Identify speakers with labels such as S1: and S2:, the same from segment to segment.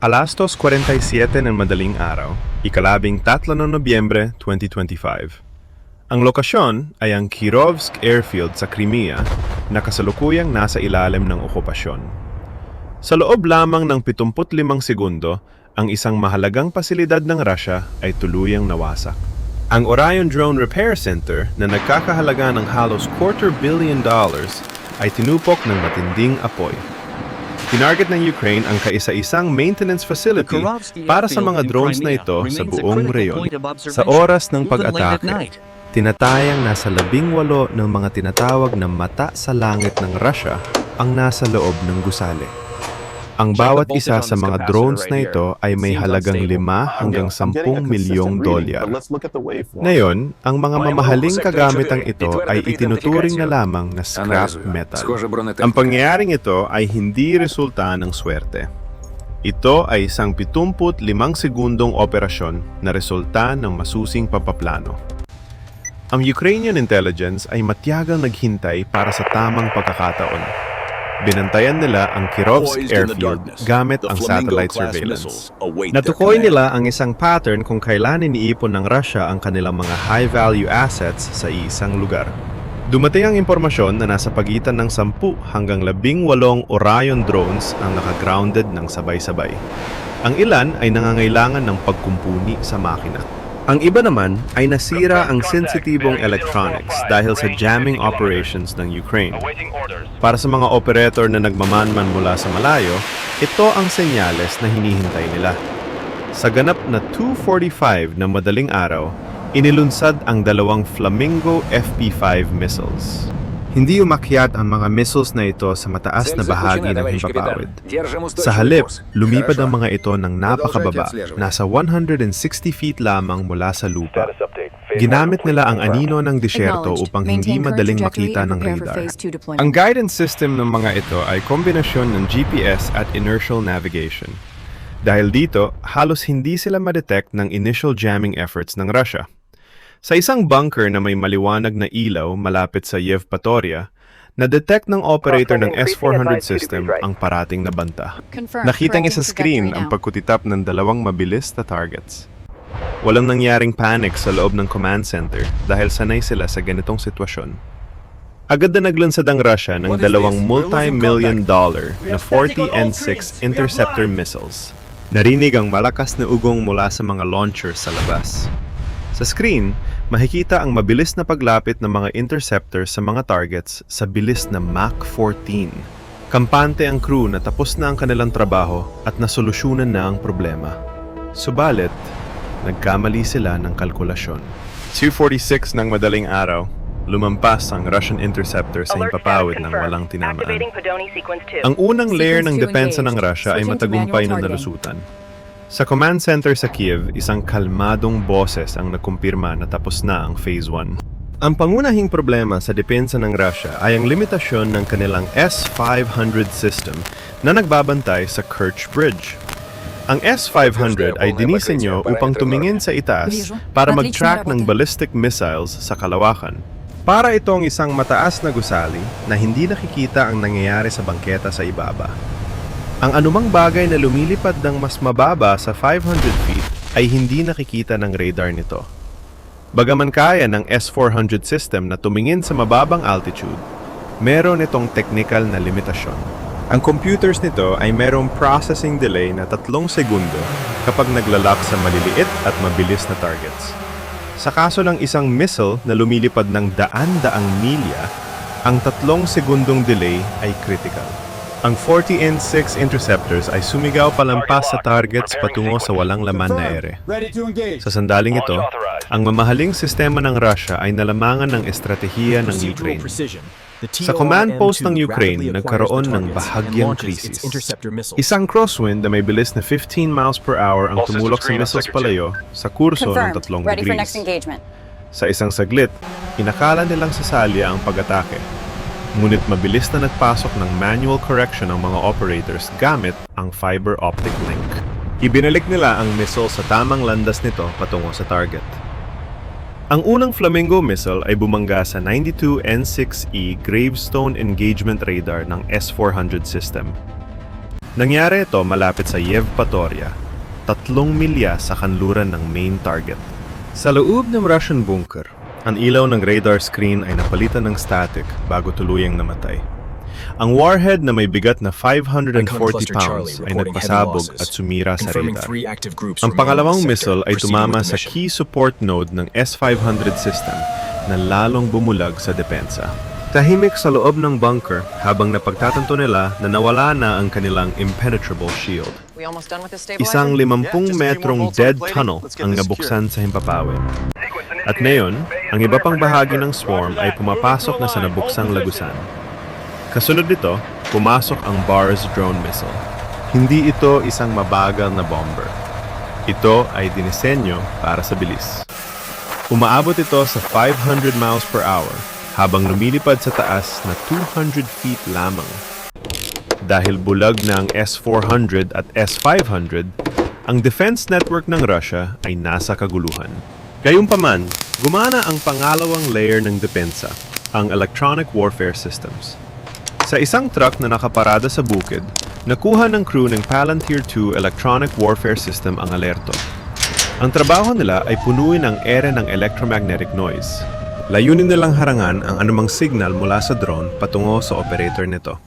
S1: Alas 2.47 ng madaling araw, ikalabing 3 ng Nobyembre 2025. Ang lokasyon ay ang Kirovsk Airfield sa Crimea na kasalukuyang nasa ilalim ng okupasyon. Sa loob lamang ng 75 segundo, ang isang mahalagang pasilidad ng Russia ay tuluyang nawasak. Ang Orion Drone Repair Center na nagkakahalaga ng halos quarter billion dollars ay tinupok ng matinding apoy. Tinarget ng Ukraine ang kaisa-isang maintenance facility para sa mga drones na ito sa buong reyon. Sa oras ng pag-atake, tinatayang nasa labing walo ng mga tinatawag na mata sa langit ng Russia ang nasa loob ng gusali. Ang bawat isa sa mga drones na ito ay may halagang 5 hanggang 10 milyong dolyar. Ngayon, ang mga mamahaling kagamitang ito ay itinuturing na lamang na scrap metal. Ang pangyayaring ito ay hindi resulta ng swerte. Ito ay isang 75 segundong operasyon na resulta ng masusing papaplano. Ang Ukrainian intelligence ay matiyagang naghintay para sa tamang pagkakataon. Binantayan nila ang Kirovsk airfield gamit ang satellite surveillance. Natukoy nila ang isang pattern kung kailan iniipon ng Russia ang kanilang mga high-value assets sa isang lugar. Dumating ang impormasyon na nasa pagitan ng 10 hanggang 18 Orion drones ang naka-grounded ng sabay-sabay. Ang ilan ay nangangailangan ng pagkumpuni sa makina. Ang iba naman ay nasira ang sensitibong electronics dahil sa jamming operations ng Ukraine. Para sa mga operator na nagmamanman mula sa malayo, ito ang senyales na hinihintay nila. Sa ganap na 2.45 na madaling araw, inilunsad ang dalawang Flamingo FP-5 missiles. Hindi umakyat ang mga missiles na ito sa mataas na bahagi ng himpapawid. Sa halip, lumipad ang mga ito ng napakababa, nasa 160 feet lamang mula sa lupa. Ginamit nila ang anino ng disyerto upang hindi madaling makita ng radar. Ang guidance system ng mga ito ay kombinasyon ng GPS at inertial navigation. Dahil dito, halos hindi sila madetect ng initial jamming efforts ng Russia. Sa isang bunker na may maliwanag na ilaw malapit sa Yevpatoria, na-detect ng operator ng S-400 system ang parating na banta. Nakita niya sa screen ang pagkutitap ng dalawang mabilis na targets. Walang nangyaring panic sa loob ng command center dahil sanay sila sa ganitong sitwasyon. Agad na naglunsad ang Russia ng dalawang multi-million dollar na 40 N6 interceptor missiles. Narinig ang malakas na ugong mula sa mga launcher sa labas. Sa screen, makikita ang mabilis na paglapit ng mga interceptor sa mga targets sa bilis na Mach 14. Kampante ang crew na tapos na ang kanilang trabaho at nasolusyonan na ang problema. Subalit, nagkamali sila ng kalkulasyon. 2.46 ng madaling araw, lumampas ang Russian interceptor sa impapawid ng walang tinamaan. Ang unang layer ng depensa ng Russia ay matagumpay na nalusutan. Sa command center sa Kiev, isang kalmadong boses ang nagkumpirma na tapos na ang Phase 1. Ang pangunahing problema sa depensa ng Russia ay ang limitasyon ng kanilang S-500 system na nagbabantay sa Kerch Bridge. Ang S-500 ay dinisenyo upang tumingin sa itaas para mag-track ng ballistic missiles sa kalawakan. Para itong isang mataas na gusali na hindi nakikita ang nangyayari sa bangketa sa ibaba. Ang anumang bagay na lumilipad ng mas mababa sa 500 feet ay hindi nakikita ng radar nito. Bagaman kaya ng S-400 system na tumingin sa mababang altitude, meron itong technical na limitasyon. Ang computers nito ay merong processing delay na tatlong segundo kapag naglalak sa maliliit at mabilis na targets. Sa kaso ng isang missile na lumilipad ng daan-daang milya, ang tatlong segundong delay ay critical. Ang 40N6 interceptors ay sumigaw palampas sa targets patungo sa walang laman na ere. Sa sandaling ito, ang mamahaling sistema ng Russia ay nalamangan ng estratehiya ng Ukraine. Sa command post ng Ukraine, nagkaroon ng bahagyang krisis. Isang crosswind na may bilis na 15 miles per hour ang tumulok sa missiles palayo sa kurso ng tatlong degrees. Sa isang saglit, inakala nilang sasalya ang pag-atake. Ngunit mabilis na nagpasok ng manual correction ang mga operators gamit ang fiber optic link. Ibinalik nila ang missile sa tamang landas nito patungo sa target. Ang unang Flamingo missile ay bumangga sa 92 N6E Gravestone Engagement Radar ng S-400 system. Nangyari ito malapit sa Yevpatoria, tatlong milya sa kanluran ng main target. Sa loob ng Russian bunker, ang ilaw ng radar screen ay napalitan ng static bago tuluyang namatay. Ang warhead na may bigat na 540 pounds ay nagpasabog at sumira sa radar. Ang pangalawang missile ay tumama sa key support node ng S-500 system na lalong bumulag sa depensa. Tahimik sa loob ng bunker habang napagtatanto nila na nawala na ang kanilang impenetrable shield. Isang 50 metrong dead tunnel ang nabuksan sa himpapawid. At ngayon, ang iba pang bahagi ng swarm ay pumapasok na sa nabuksang lagusan. Kasunod nito, pumasok ang BARS drone missile. Hindi ito isang mabagal na bomber. Ito ay dinisenyo para sa bilis. Umaabot ito sa 500 miles per hour habang lumilipad sa taas na 200 feet lamang. Dahil bulag na ang S-400 at S-500, ang defense network ng Russia ay nasa kaguluhan. Gayunpaman, gumana ang pangalawang layer ng depensa, ang electronic warfare systems. Sa isang truck na nakaparada sa bukid, nakuha ng crew ng Palantir 2 electronic warfare system ang alerto. Ang trabaho nila ay punuin ang ere ng electromagnetic noise. Layunin nilang harangan ang anumang signal mula sa drone patungo sa operator nito.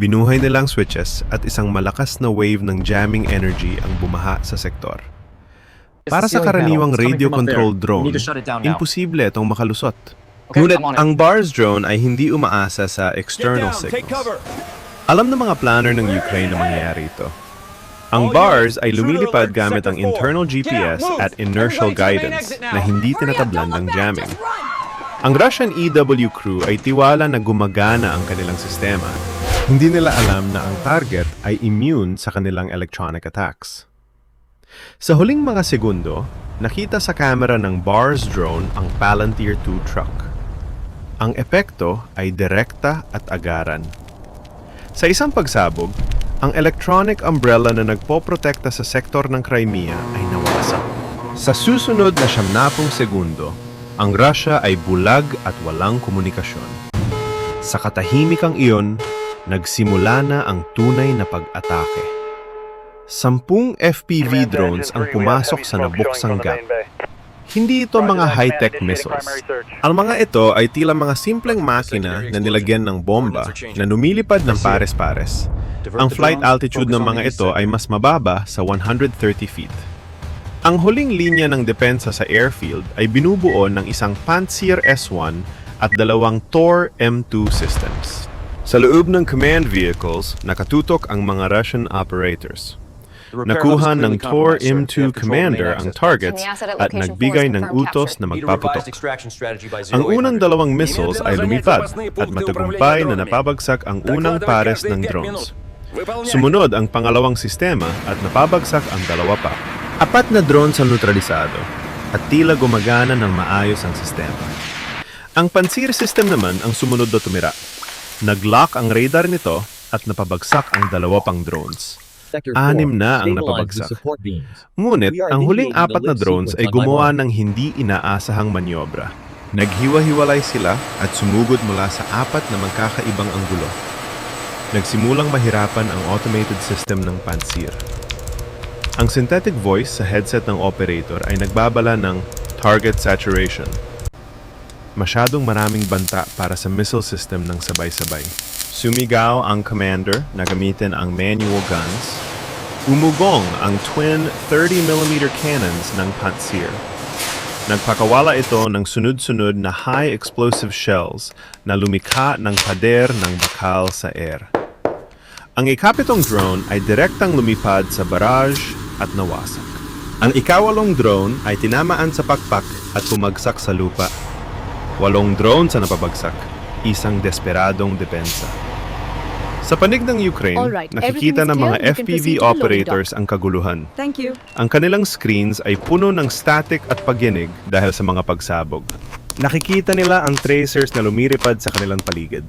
S1: Binuhay nilang switches at isang malakas na wave ng jamming energy ang bumaha sa sektor. Para sa karaniwang radio-controlled drone, imposible itong makalusot. Ngunit ang BARS drone ay hindi umaasa sa external signals. Alam ng mga planner ng Ukraine na mangyayari ito. Ang BARS ay lumilipad gamit ang internal GPS at inertial guidance na hindi tinatablan ng jamming. Ang Russian EW crew ay tiwala na gumagana ang kanilang sistema. Hindi nila alam na ang target ay immune sa kanilang electronic attacks. Sa huling mga segundo, nakita sa camera ng BARS drone ang Palantir 2 truck. Ang epekto ay direkta at agaran. Sa isang pagsabog, ang electronic umbrella na nagpoprotekta sa sektor ng Crimea ay nawasak. Sa susunod na siyamnapong segundo, ang Russia ay bulag at walang komunikasyon. Sa katahimikang iyon, nagsimula na ang tunay na pag-atake. Sampung FPV drones ang pumasok sa nabuksang gap. Hindi ito mga high-tech missiles. Ang mga ito ay tila mga simpleng makina na nilagyan ng bomba na lumilipad ng pares-pares. Ang flight altitude ng mga ito ay mas mababa sa 130 feet. Ang huling linya ng depensa sa airfield ay binubuo ng isang Pantsir S-1 at dalawang Tor M2 systems. Sa loob ng command vehicles, nakatutok ang mga Russian operators. Nakuha ng Tor M2 commander ang targets at nagbigay ng utos na magpaputok. Ang unang dalawang missiles ay lumipad at matagumpay na napabagsak ang unang pares ng drones. Sumunod ang pangalawang sistema at napabagsak ang dalawa pa. Apat na drones ang neutralisado at tila gumagana ng maayos ang sistema. Ang pansir system naman ang sumunod na tumira. Nag-lock ang radar nito at napabagsak ang dalawa pang drones. Anim na ang napabagsak. Ngunit, ang huling apat na drones ay gumawa ng hindi inaasahang manyobra. Naghiwa-hiwalay sila at sumugod mula sa apat na magkakaibang anggulo. Nagsimulang mahirapan ang automated system ng Pansir. Ang synthetic voice sa headset ng operator ay nagbabala ng target saturation. Masyadong maraming banta para sa missile system ng sabay-sabay. Sumigaw ang commander na gamitin ang manual guns. Umugong ang twin 30mm cannons ng Pantsir. Nagpakawala ito ng sunod-sunod na high explosive shells na lumikha ng pader ng bakal sa air. Ang ikapitong drone ay direktang lumipad sa barrage at nawasak. Ang ikawalong drone ay tinamaan sa pakpak at pumagsak sa lupa. Walong drone sa napabagsak, isang desperadong depensa. Sa panig ng Ukraine,
S2: Alright,
S1: nakikita ng mga FPV operators ang kaguluhan.
S2: Thank you.
S1: Ang kanilang screens ay puno ng static at pagginig dahil sa mga pagsabog. Nakikita nila ang tracers na lumiripad sa kanilang paligid.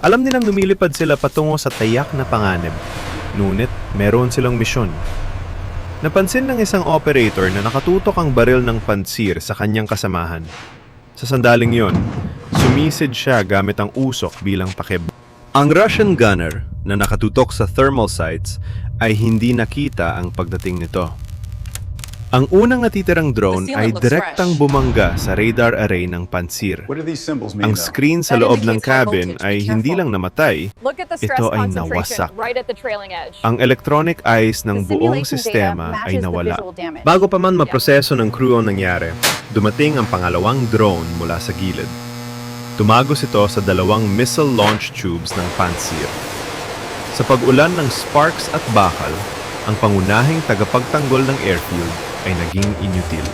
S1: Alam nilang lumilipad sila patungo sa tayak na panganib. Ngunit, meron silang misyon. Napansin ng isang operator na nakatutok ang baril ng pansir sa kanyang kasamahan. Sa sandaling yon, sumisid siya gamit ang usok bilang pakib. Ang Russian gunner na nakatutok sa thermal sights ay hindi nakita ang pagdating nito. Ang unang natitirang drone ay direktang bumangga sa radar array ng pansir. Ang screen sa loob ng cabin ay hindi lang namatay, ito ay nawasak. Ang electronic eyes ng buong sistema ay nawala. Bago pa man maproseso ng crew ang nangyari, dumating ang pangalawang drone mula sa gilid. Tumagos ito sa dalawang missile launch tubes ng Pansir. Sa pag-ulan ng sparks at bakal, ang pangunahing tagapagtanggol ng airfield ay naging inutil.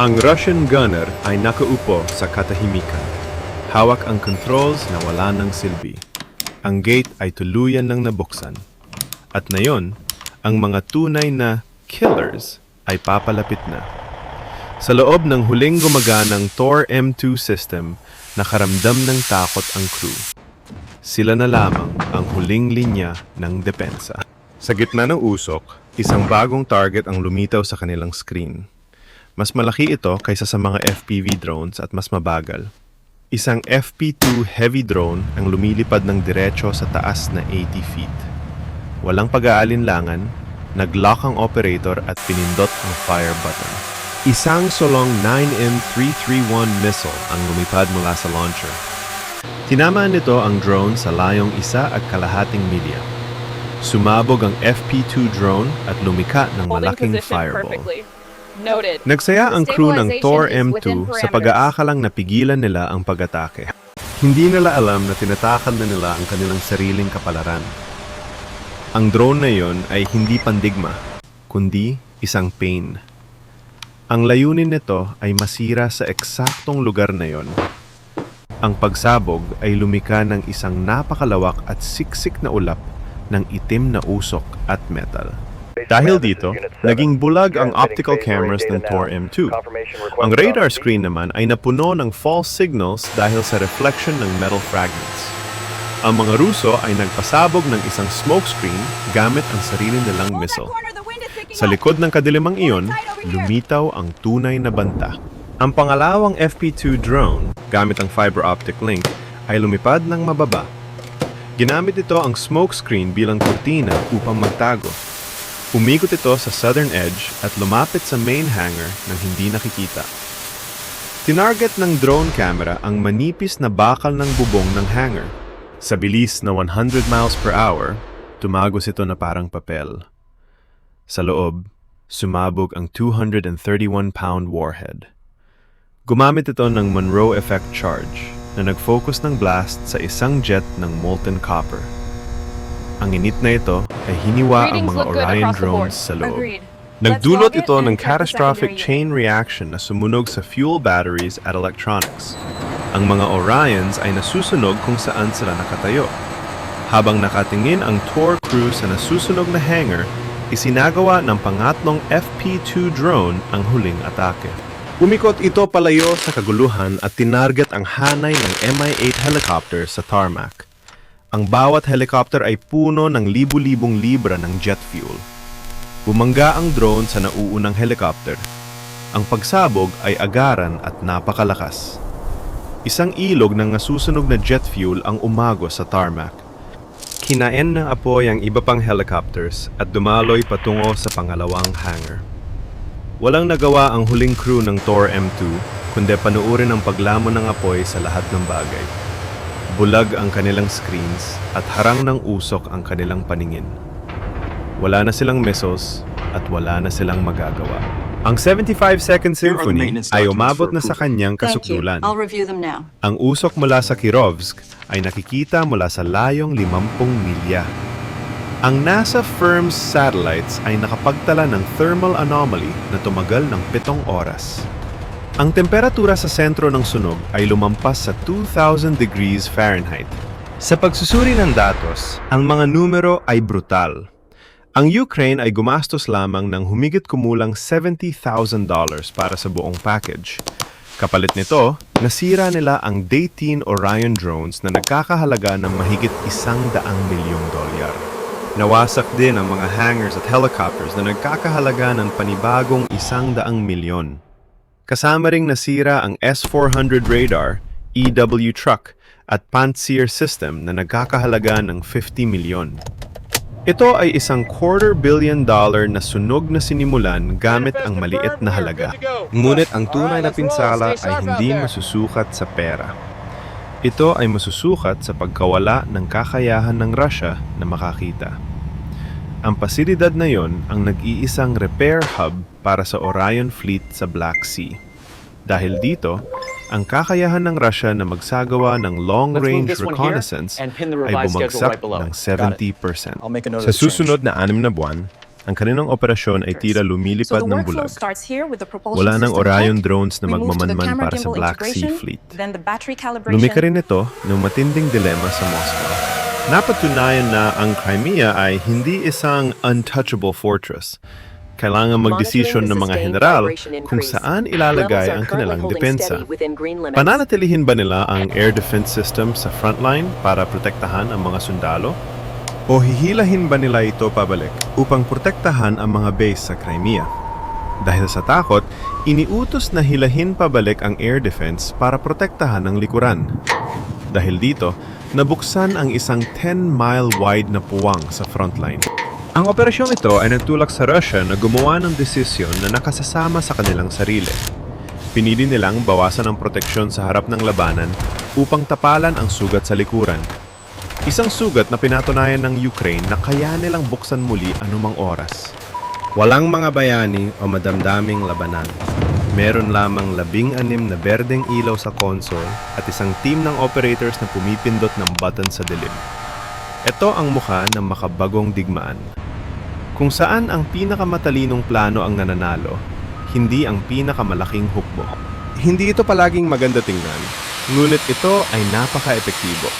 S1: Ang Russian gunner ay nakaupo sa katahimikan. Hawak ang controls na wala ng silbi. Ang gate ay tuluyan ng nabuksan. At ngayon, ang mga tunay na killers ay papalapit na. Sa loob ng huling gumaganang Tor M2 system, nakaramdam ng takot ang crew. Sila na lamang ang huling linya ng depensa. Sa gitna ng usok, isang bagong target ang lumitaw sa kanilang screen. Mas malaki ito kaysa sa mga FPV drones at mas mabagal. Isang FP2 heavy drone ang lumilipad ng diretso sa taas na 80 feet. Walang pag-aalinlangan, nag-lock ang operator at pinindot ang fire button. Isang solong 9M331 missile ang lumipad mula sa launcher. Tinamaan nito ang drone sa layong isa at kalahating milya. Sumabog ang FP2 drone at lumika ng malaking fireball.
S3: Noted.
S1: Nagsaya ang crew ng
S3: within
S1: M2 sa pag-aakalang napigilan nila ang pag-atake. Hindi nila alam na tinatakal na nila ang kanilang sariling kapalaran. Ang drone na yon ay hindi pandigma, kundi isang pain. Ang layunin nito ay masira sa eksaktong lugar na yon. Ang pagsabog ay lumika ng isang napakalawak at siksik na ulap ng itim na usok at metal. Dahil dito, naging bulag ang optical cameras ng Tor M2. Ang radar screen naman ay napuno ng false signals dahil sa reflection ng metal fragments. Ang mga Ruso ay nagpasabog ng isang smokescreen gamit ang sarili nilang missile. Sa likod ng kadilimang iyon, lumitaw ang tunay na banta. Ang pangalawang FP2 drone, gamit ang fiber optic link, ay lumipad ng mababa. Ginamit ito ang smokescreen bilang kurtina upang magtago. Umikot ito sa southern edge at lumapit sa main hangar nang hindi nakikita. Tinarget ng drone camera ang manipis na bakal ng bubong ng hangar. Sa bilis na 100 miles per hour, tumagos ito na parang papel. Sa loob, sumabog ang 231-pound warhead. Gumamit ito ng Monroe effect charge na nag-focus ng blast sa isang jet ng molten copper. Ang init na ito ay hiniwa ang mga Orion drones sa loob. Nagdulot ito ng catastrophic chain reaction na sumunog sa fuel batteries at electronics. Ang mga Orions ay nasusunog kung saan sila nakatayo. Habang nakatingin ang tour crew sa nasusunog na hangar, isinagawa ng pangatlong FP2 drone ang huling atake. Umikot ito palayo sa kaguluhan at tinarget ang hanay ng Mi-8 helicopter sa tarmac. Ang bawat helicopter ay puno ng libu-libong libra ng jet fuel. Bumangga ang drone sa nauunang helicopter. Ang pagsabog ay agaran at napakalakas. Isang ilog ng nasusunog na jet fuel ang umagos sa tarmac. Kinain ng apoy ang iba pang helicopters at dumaloy patungo sa pangalawang hangar. Walang nagawa ang huling crew ng Tor M2 kundi panuorin ang paglamon ng apoy sa lahat ng bagay. Bulag ang kanilang screens at harang ng usok ang kanilang paningin. Wala na silang missiles at wala na silang magagawa. Ang 75-second
S2: Here are the
S1: symphony ay umabot na sa kanyang kasukdulan. Ang usok mula sa Kirovsk ay nakikita mula sa layong 50 milya. Ang NASA firm's satellites ay nakapagtala ng thermal anomaly na tumagal ng 7 oras. Ang temperatura sa sentro ng sunog ay lumampas sa 2,000 degrees Fahrenheit. Sa pagsusuri ng datos, ang mga numero ay brutal. Ang Ukraine ay gumastos lamang ng humigit kumulang $70,000 para sa buong package. Kapalit nito, nasira nila ang Day-10 Orion drones na nagkakahalaga ng mahigit isang daang milyong dolyar. Nawasak din ang mga hangars at helicopters na nagkakahalaga ng panibagong isang daang milyon. Kasama ring nasira ang S-400 radar, EW truck, at Pantsir system na nagkakahalaga ng 50 milyon. Ito ay isang quarter billion dollar na sunog na sinimulan gamit ang maliit na halaga. Ngunit ang tunay na pinsala ay hindi masusukat sa pera. Ito ay masusukat sa pagkawala ng kakayahan ng Russia na makakita. Ang pasilidad na yon ang nag-iisang repair hub para sa Orion Fleet sa Black Sea. Dahil dito, ang kakayahan ng Russia na magsagawa ng long-range reconnaissance ay bumagsak
S4: right
S1: ng
S4: Got
S1: 70%.
S4: I'll make a note
S1: Sa susunod na anim na buwan, ang kanilang operasyon ay tila lumilipad ng bulag. Wala ng Orion drones na magmamanman para sa Black Sea Fleet. Lumika rin ito ng matinding dilema sa Moscow. Napatunayan na ang Crimea ay hindi isang untouchable fortress. Kailangan magdesisyon ng mga general kung saan ilalagay ang kanilang depensa. Pananatilihin ba nila ang air defense system sa frontline para protektahan ang mga sundalo? O hihilahin ba nila ito pabalik upang protektahan ang mga base sa Crimea? Dahil sa takot, iniutos na hilahin pabalik ang air defense para protektahan ang likuran. Dahil dito, nabuksan ang isang 10-mile wide na puwang sa frontline. Ang operasyong ito ay nagtulak sa Russia na gumawa ng desisyon na nakasasama sa kanilang sarili. Pinili nilang bawasan ang proteksyon sa harap ng labanan upang tapalan ang sugat sa likuran. Isang sugat na pinatunayan ng Ukraine na kaya nilang buksan muli anumang oras. Walang mga bayani o madamdaming labanan. Meron lamang labing anim na berdeng ilaw sa console at isang team ng operators na pumipindot ng button sa dilim. Ito ang mukha ng makabagong digmaan. Kung saan ang pinakamatalinong plano ang nananalo, hindi ang pinakamalaking hukbo. Hindi ito palaging maganda tingnan, ngunit ito ay napaka-epektibo.